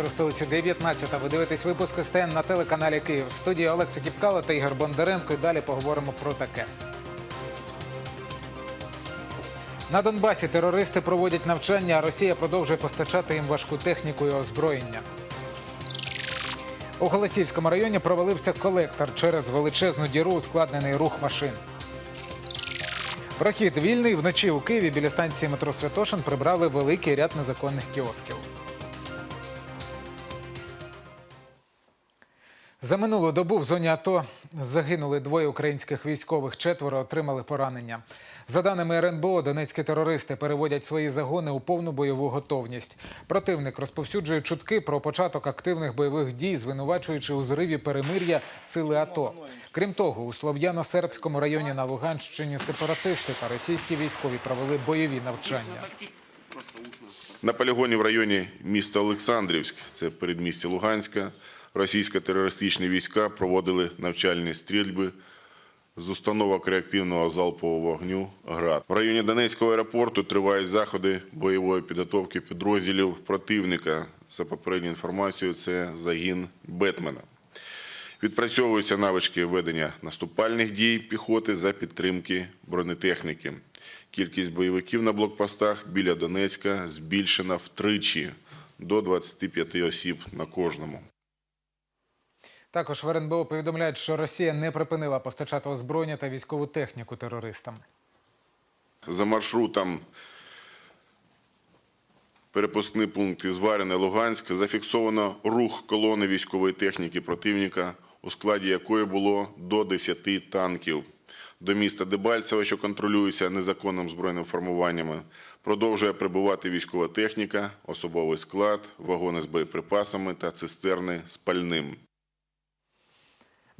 Вечір у столиці 19. Ви дивитесь випуск СТН на телеканалі Київ. В студії Олекса Кіпкала та Ігор Бондаренко. І далі поговоримо про таке. На Донбасі терористи проводять навчання, а Росія продовжує постачати їм важку техніку і озброєння. У Голосівському районі провалився колектор через величезну діру ускладнений рух машин. Прохід вільний вночі у Києві біля станції метро Святошин прибрали великий ряд незаконних кіосків. За минулу добу в зоні АТО загинули двоє українських військових, четверо отримали поранення. За даними РНБО, донецькі терористи переводять свої загони у повну бойову готовність. Противник розповсюджує чутки про початок активних бойових дій, звинувачуючи у зриві перемир'я сили АТО. Крім того, у Слов'яно-Сербському районі на Луганщині сепаратисти та російські військові провели бойові навчання. На полігоні в районі міста Олександрівськ, це в передмісті Луганська, російсько-терористичні війська проводили навчальні стрільби з установок реактивного залпового вогню «Град». В районі Донецького аеропорту тривають заходи бойової підготовки підрозділів противника. За попередньою інформацією, це загін Бетмена. Відпрацьовуються навички ведення наступальних дій піхоти за підтримки бронетехніки. Кількість бойовиків на блокпостах біля Донецька збільшена втричі до 25 осіб на кожному. Також в РНБО повідомляють, що Росія не припинила постачати озброєння та військову техніку терористам. За маршрутом перепускний пункт із Варине Луганськ зафіксовано рух колони військової техніки противника, у складі якої було до 10 танків. До міста Дебальцево, що контролюється незаконним збройним формуваннями, продовжує прибувати військова техніка, особовий склад, вагони з боєприпасами та цистерни з пальним.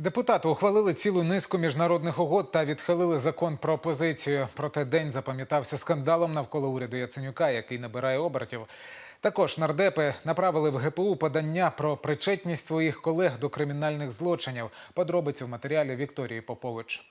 Депутати ухвалили цілу низку міжнародних угод та відхилили закон про опозицію. Проте день запам'ятався скандалом навколо уряду Яценюка, який набирає обертів. Також нардепи направили в ГПУ подання про причетність своїх колег до кримінальних злочинів. Подробиці в матеріалі Вікторії Попович.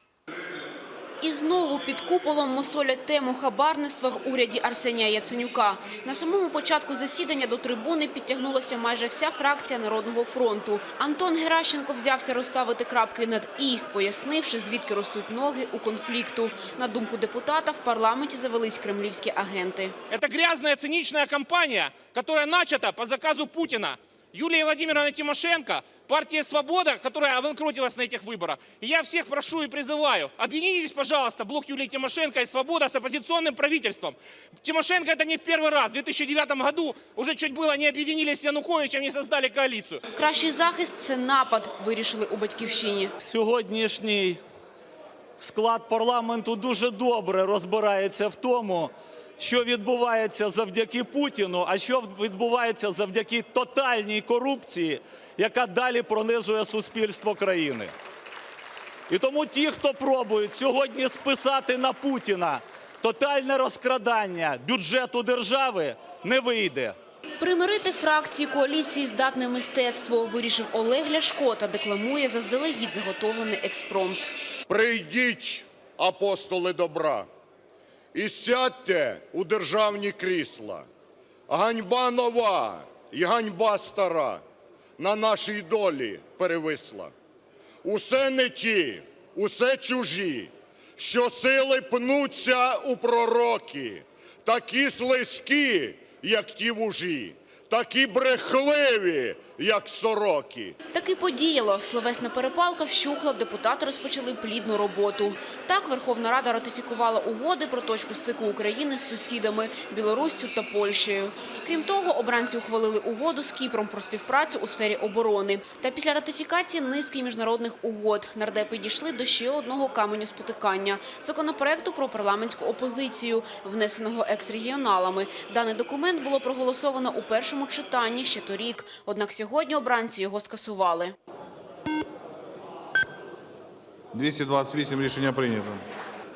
І знову під куполом мусолять тему хабарництва в уряді Арсенія Яценюка. На самому початку засідання до трибуни підтягнулася майже вся фракція Народного фронту. Антон Геращенко взявся розставити крапки над «і», пояснивши, звідки ростуть ноги у конфлікту. На думку депутата, в парламенті завелись кремлівські агенти. Это грязная, циничная кампания, которая начата по заказу Путина. Юлия Владимировна Тимошенко, партия «Свобода», которая обанкротилась на этих выборах. И я всех прошу и призываю, объединитесь, пожалуйста, блок Юлии Тимошенко и «Свобода» с оппозиционным правительством. Тимошенко это не в первый раз. В 2009 году уже чуть было не объединились с Януковичем, не создали коалицию. Кращий захист – це напад, вирішили у «Батьківщині». Сьогоднішній склад парламенту дуже добре розбирається в тому, що відбувається завдяки Путіну, а що відбувається завдяки тотальній корупції, яка далі пронизує суспільство країни. І тому ті, хто пробують сьогодні списати на Путіна тотальне розкрадання бюджету держави, не вийде. Примирити фракції коаліції здатне мистецтво, вирішив Олег Ляшко та декламує заздалегідь заготовлений експромт. Прийдіть, апостоли добра, і сядьте у державні крісла. Ганьба нова і ганьба стара на нашій долі перевисла. Усе не ті, усе чужі, що сили пнуться у пророки, такі слизькі, як ті вужі, такі брехливі, як сороки. Таки подіяло. Словесна перепалка вщухла, депутати розпочали плідну роботу. Так Верховна Рада ратифікувала угоди про точку стику України з сусідами – Білоруссю та Польщею. Крім того, обранці ухвалили угоду з Кіпром про співпрацю у сфері оборони. Та після ратифікації низки міжнародних угод нардепи дійшли до ще одного каменю спотикання – законопроекту про парламентську опозицію, внесеного екс-регіоналами. Даний документ було проголосовано у першому читанні ще торік. Однак сьогодні обранці його скасували. 228 рішення прийнято.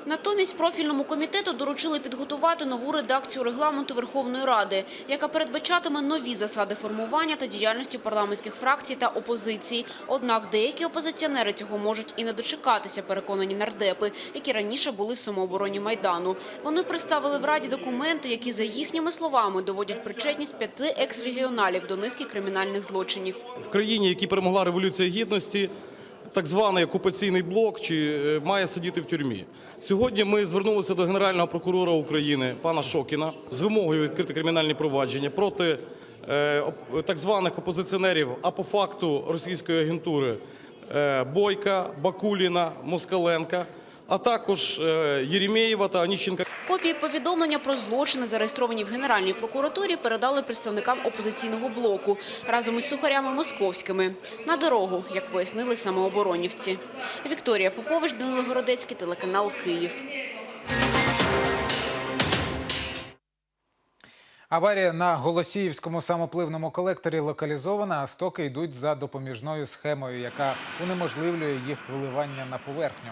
Натомість профільному комітету доручили підготувати нову редакцію регламенту Верховної Ради, яка передбачатиме нові засади формування та діяльності парламентських фракцій та опозиції. Однак деякі опозиціонери цього можуть і не дочекатися, переконані нардепи, які раніше були в самообороні Майдану. Вони представили в Раді документи, які, за їхніми словами, доводять причетність п'яти екс-регіоналів до низки кримінальних злочинів. в країні, якій перемогла революція гідності, так званий окупаційний блок чи е, має сидіти в тюрмі. Сьогодні ми звернулися до Генерального прокурора України пана Шокіна з вимогою відкрити кримінальні провадження проти е, так званих опозиціонерів, а по факту російської агентури е, Бойка, Бакуліна, Москаленка, а також е, Єремєєва та Аніщенка. Копії повідомлення про злочини, зареєстровані в Генеральній прокуратурі, передали представникам опозиційного блоку разом із сухарями московськими на дорогу, як пояснили самооборонівці. Вікторія Попович, Данило Городецький, телеканал Київ. Аварія на Голосіївському самопливному колекторі локалізована, а стоки йдуть за допоміжною схемою, яка унеможливлює їх виливання на поверхню.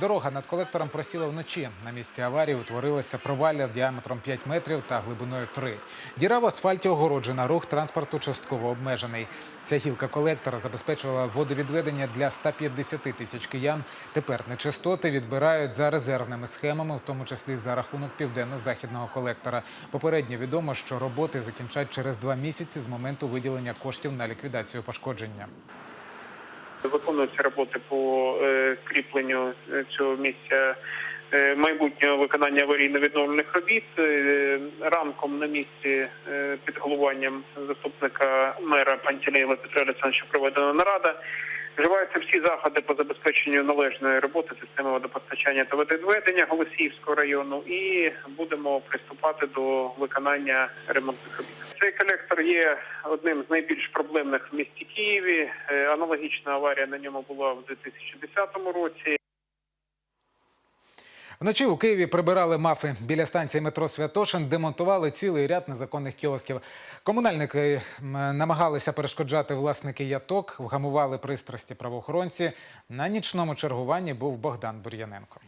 Дорога над колектором просіла вночі. На місці аварії утворилося провалля діаметром 5 метрів та глибиною 3. Діра в асфальті огороджена, рух транспорту частково обмежений. Ця гілка колектора забезпечувала водовідведення для 150 тисяч киян. Тепер нечистоти відбирають за резервними схемами, в тому числі за рахунок південно-західного колектора. Попередньо відомо, що роботи закінчать через два місяці з моменту виділення коштів на ліквідацію пошкодження. Виконуються роботи по е, кріпленню е, цього місця е, майбутнього виконання аварійно-відновлених робіт. Ранком на місці під головуванням заступника мера Пантелеєва Петра Олександровича проведена нарада. Вживаються всі заходи по забезпеченню належної роботи системи водопостачання та водовідведення Голосіївського району і будемо приступати до виконання ремонтних робіт. Цей колектор є одним з найбільш проблемних в місті Києві. Е, Аналогічна аварія на ньому була в 2010 році. Вночі у Києві прибирали мафи. Біля станції метро Святошин демонтували цілий ряд незаконних кіосків. Комунальники намагалися перешкоджати власники яток, вгамували пристрасті правоохоронці. На нічному чергуванні був Богдан Бур'яненко.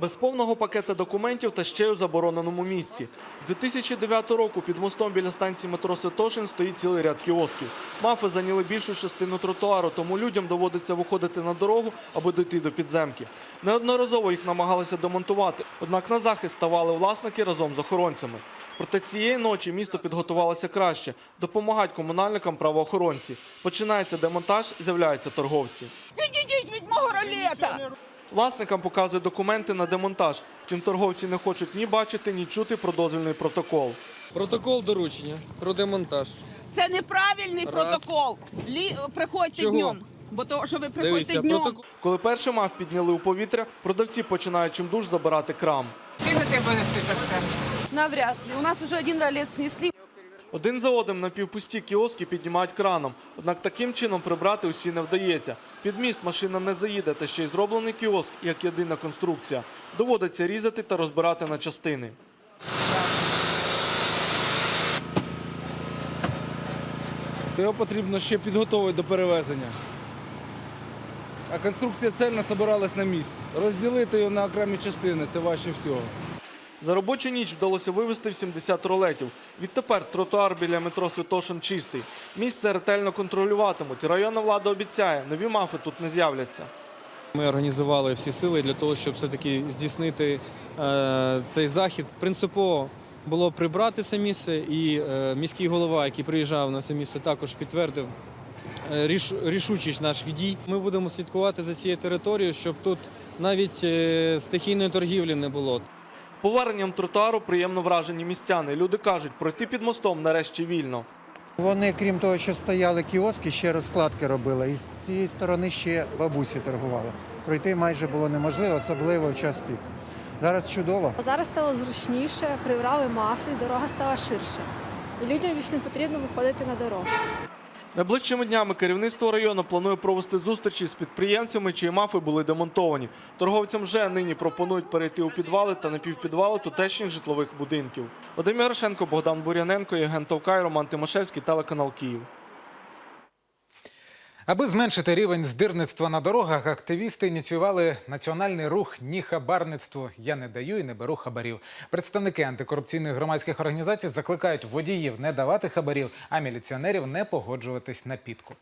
Без повного пакета документів та ще й у забороненому місці. З 2009 року під мостом біля станції метро Святошин стоїть цілий ряд кіосків. Мафи зайняли більшу частину тротуару, тому людям доводиться виходити на дорогу, аби дойти до підземки. Неодноразово їх намагалися демонтувати, однак на захист ставали власники разом з охоронцями. Проте цієї ночі місто підготувалося краще. Допомагають комунальникам правоохоронці. Починається демонтаж, з'являються торговці. Відійдіть від мого ролета! Власникам показують документи на демонтаж. Втім, торговці не хочуть ні бачити, ні чути про дозвільний протокол. Протокол доручення про демонтаж. Це неправильний Раз. протокол. Лі... Приходьте Чого? днем. Бо то, що ви приходите Дивіться, днем. протокол. Коли перший мав підняли у повітря, продавці починають чимдуж забирати крам. Навряд ли. У нас уже один ролет снесли. Один за одним напівпусті кіоски піднімають краном. Однак таким чином прибрати усі не вдається. Під міст машина не заїде, та ще й зроблений кіоск, як єдина конструкція. Доводиться різати та розбирати на частини. Його потрібно ще підготовити до перевезення. А конструкція цельно збиралась на місці. Розділити його на окремі частини це важче всього. За робочу ніч вдалося вивезти 70 ролетів. Відтепер тротуар біля метро Святошин чистий. Місце ретельно контролюватимуть. Районна влада обіцяє, нові мафи тут не з'являться. Ми організували всі сили для того, щоб все-таки здійснити е, цей захід. Принципово було прибрати це місце, і е, міський голова, який приїжджав на це місце, також підтвердив е, ріш, рішучість наших дій. Ми будемо слідкувати за цією територією, щоб тут навіть стихійної торгівлі не було. Поверненням тротуару приємно вражені містяни. Люди кажуть, пройти під мостом нарешті вільно. Вони, крім того, що стояли кіоски, ще розкладки робили. І з цієї сторони ще бабусі торгували. Пройти майже було неможливо, особливо в час пік. Зараз чудово. Зараз стало зручніше, прибрали мафи, дорога стала ширше. І людям більше не потрібно виходити на дорогу. Найближчими днями керівництво району планує провести зустрічі з підприємцями, чиї мафи були демонтовані. Торговцям вже нині пропонують перейти у підвали та напівпідвали тутешніх житлових будинків. Вадим Ярошенко, Богдан Буряненко, Євген Товкай, Роман Тимошевський, телеканал Київ. Аби зменшити рівень здирництва на дорогах, активісти ініціювали національний рух «Ні хабарництво. Я не даю і не беру хабарів. Представники антикорупційних громадських організацій закликають водіїв не давати хабарів, а міліціонерів не погоджуватись на підкуп.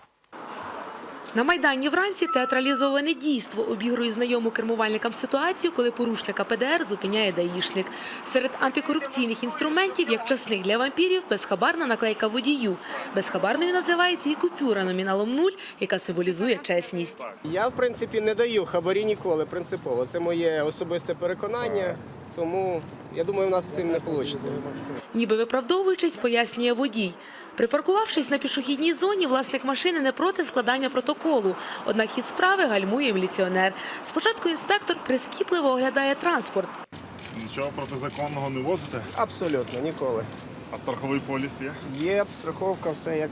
На Майдані вранці театралізоване дійство обігрує знайому кермувальникам ситуацію, коли порушника ПДР зупиняє даїшник. Серед антикорупційних інструментів, як часник для вампірів, безхабарна наклейка водію. Безхабарною називається і купюра номіналом нуль, яка символізує чесність. Я, в принципі, не даю хабарі ніколи принципово. Це моє особисте переконання, тому я думаю, у нас з цим не вийде. Ніби виправдовуючись, пояснює водій. Припаркувавшись на пішохідній зоні, власник машини не проти складання протоколу. Однак хід справи гальмує міліціонер. Спочатку інспектор прискіпливо оглядає транспорт. Нічого протизаконного не возите? Абсолютно, ніколи. А страховий поліс є? Є страховка, все як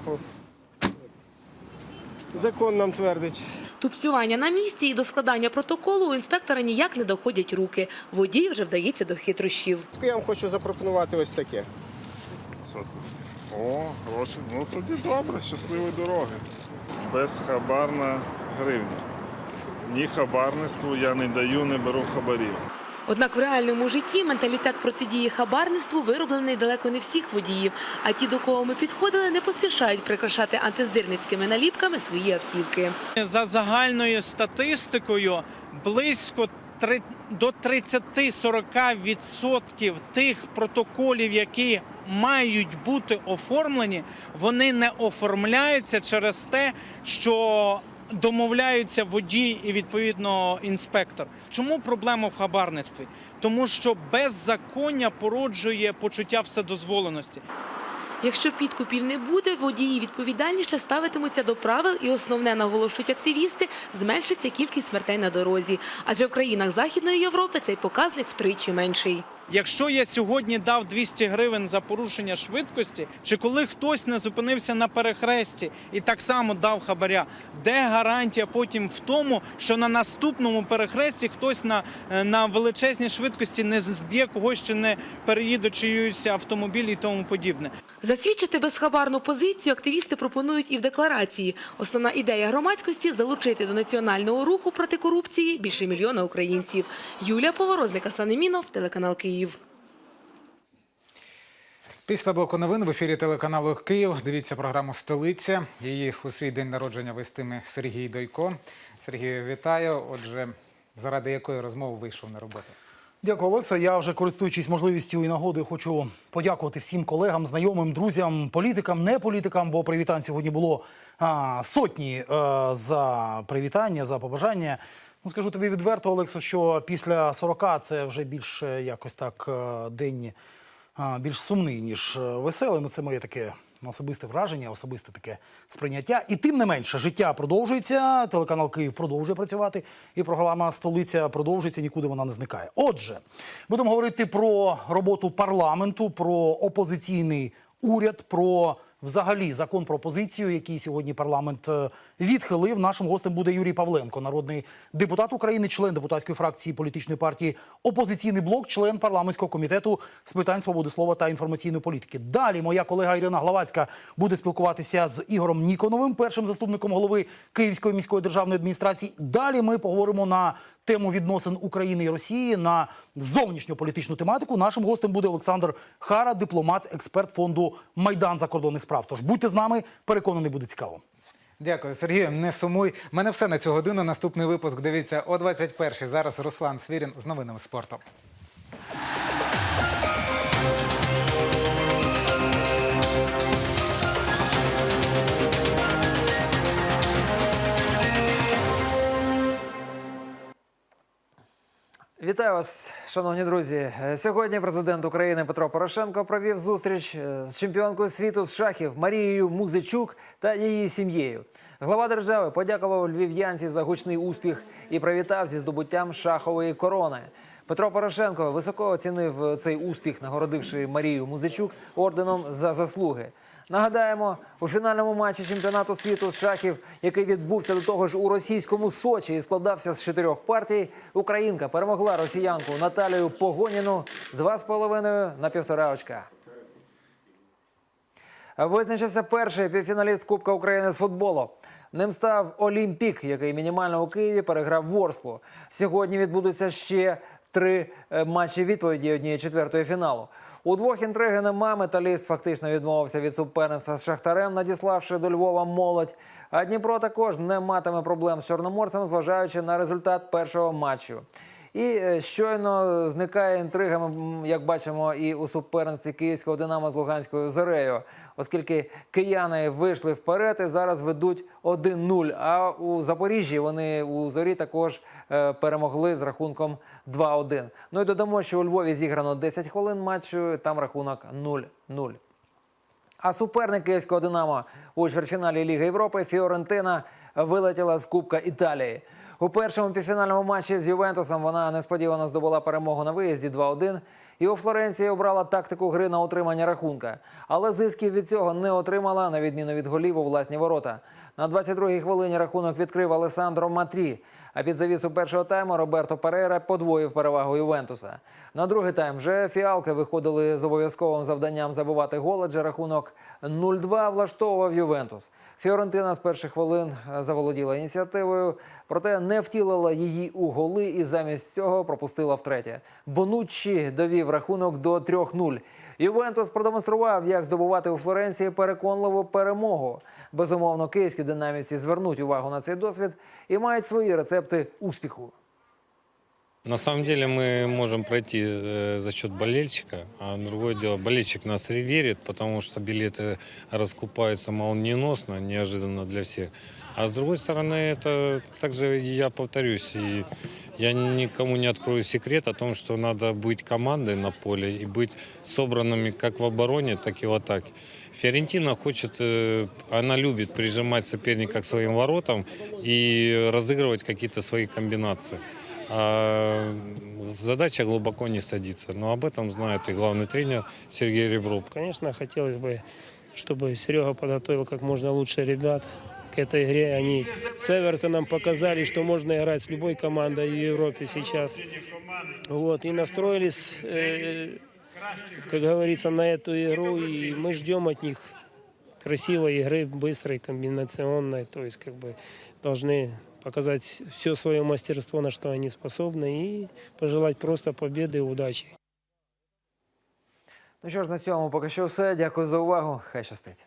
закон нам твердить. Тупцювання на місці і до складання протоколу у інспектора ніяк не доходять руки. Водій вже вдається до хитрощів. Я вам хочу запропонувати ось таке. Що це? О, гроші. Ну тоді добре, щасливої дороги. Безхабарна гривня. Ні хабарництву я не даю, не беру хабарів. Однак в реальному житті менталітет протидії хабарництву вироблений далеко не всіх водіїв. А ті, до кого ми підходили, не поспішають прикрашати антиздирницькими наліпками свої автівки. За загальною статистикою, близько до 30-40% тих протоколів, які мають бути оформлені, вони не оформляються через те, що домовляються водій і відповідно інспектор. Чому проблема в хабарництві? Тому що беззаконня породжує почуття вседозволеності. Якщо підкупів не буде, водії відповідальніше ставитимуться до правил і основне наголошують активісти, зменшиться кількість смертей на дорозі. Адже в країнах Західної Європи цей показник втричі менший. Якщо я сьогодні дав 200 гривень за порушення швидкості, чи коли хтось не зупинився на перехресті і так само дав хабаря, де гарантія потім в тому, що на наступному перехресті хтось на, е, на величезній швидкості не зб'є когось чи не переїде чиюсь автомобіль і тому подібне. Засвідчити безхабарну позицію активісти пропонують і в декларації. Основна ідея громадськості залучити до національного руху проти корупції більше мільйона українців. Юлія Поворозник, Санемінов, телеканал Київ. Після блоку новин в ефірі телеканалу Київ. Дивіться програму Столиця. Її у свій день народження вестиме Сергій Дойко. Сергію, вітаю. Отже, заради якої розмови вийшов на роботу? Дякую, Олекса. Я вже користуючись можливістю і нагодою, хочу подякувати всім колегам, знайомим, друзям, політикам, не політикам, бо привітань сьогодні було а, сотні е, за привітання, за побажання. Ну, скажу тобі відверто, Олексо, що після 40 це вже більш е, якось так е, день більш сумний, ніж е, веселий. Ну, це моє таке особисте враження, особисте таке сприйняття. І тим не менше, життя продовжується. Телеканал Київ продовжує працювати, і програма Столиця продовжується, нікуди вона не зникає. Отже, будемо говорити про роботу парламенту, про опозиційний уряд, про взагалі закон про опозицію, який сьогодні парламент е, відхилив. Нашим гостем буде Юрій Павленко, народний депутат України, член депутатської фракції політичної партії Опозиційний блок, член парламентського комітету з питань свободи слова та інформаційної політики. Далі моя колега Ірина Главацька буде спілкуватися з Ігорем Ніконовим, першим заступником голови Київської міської державної адміністрації. Далі ми поговоримо на тему відносин України і Росії на зовнішню політичну тематику. Нашим гостем буде Олександр Хара, дипломат, експерт фонду Майдан закордонних справ. Тож будьте з нами, переконаний, буде цікаво. Дякую, Сергію. Не сумуй. Мене все на цю годину. Наступний випуск дивіться о 21-й. Зараз Руслан Свірін з новинами спорту. Вітаю вас, шановні друзі. Е, Сьогодні президент України Петро Порошенко провів зустріч е, з чемпіонкою світу з шахів Марією Музичук та її сім'єю. Глава держави подякував львів'янці за гучний успіх і привітав зі здобуттям шахової корони. Петро Порошенко високо оцінив цей успіх, нагородивши Марію Музичук орденом за заслуги. Нагадаємо, у фінальному матчі чемпіонату світу з шахів, який відбувся до того ж у російському Сочі і складався з чотирьох партій, українка перемогла росіянку Наталію Погоніну 2,5 на півтора очка. Визначився перший півфіналіст Кубка України з футболу. Ним став Олімпік, який мінімально у Києві переграв Ворслу. Сьогодні відбудуться ще три е, матчі відповіді однієї четвертої фіналу. У двох інтриги нема. Металіст фактично відмовився від суперництва з Шахтарем, надіславши до Львова молодь. А Дніпро також не матиме проблем з Чорноморцем, зважаючи на результат першого матчу. І е, щойно зникає інтригами, як бачимо, і у суперництві київського Динамо з Луганською Зорею, оскільки кияни вийшли вперед і зараз ведуть 1-0. А у Запоріжжі вони у зорі також е, перемогли з рахунком 2-1. Ну і додамо, що у Львові зіграно 10 хвилин матчу, там рахунок 0-0. А суперник київського Динамо у чвертьфіналі Ліги Європи Фіорентина вилетіла з Кубка Італії. У першому півфінальному матчі з Ювентусом вона несподівано здобула перемогу на виїзді 2-1. І у Флоренції обрала тактику гри на утримання рахунка. Але зисків від цього не отримала, на відміну від голів у власні ворота. На 22-й хвилині рахунок відкрив Алесандро Матрі. А під завісу першого тайму Роберто Перейра подвоїв перевагу Ювентуса. На другий тайм вже фіалки виходили з обов'язковим завданням забивати гол, адже рахунок 0-2 влаштовував Ювентус. Фіорентина з перших хвилин е, заволоділа ініціативою, проте не втілила її у голи і замість цього пропустила втретє. Бонуччі довів рахунок до 3-0. Ювентус продемонстрував, як здобувати у Флоренції переконливу перемогу. Безумовно, київські динаміці звернуть увагу на цей досвід і мають свої рецепти успіху. На самом деле мы можем пройти э, за счет болельщика, а другое дело, болельщик нас верит, потому что билеты раскупаются молниеносно, неожиданно для всех. А с другой стороны, это также, я повторюсь, и я никому не открою секрет о том, что надо быть командой на поле и быть собранными как в обороне, так и в атаке. Фиорентина хочет, э, она любит прижимать соперника к своим воротам и разыгрывать какие-то свои комбинации. А задача глубоко не садится. Но об этом знает и главный тренер Сергей Ребров. Конечно, хотелось бы, чтобы Серега подготовил как можно лучше ребят к этой игре. Они с Эвертоном показали, что можно играть с любой командой в Европе сейчас. Вот, и настроились, э, как говорится, на эту игру. И мы ждем от них красивой игры, быстрой, комбинационной. То есть, как бы, должны показать все свое мастерство, на что они способны, и пожелать просто победы и удачи. Ну що ж, на цьому пока що все. Дякую за увагу. Хай щастить.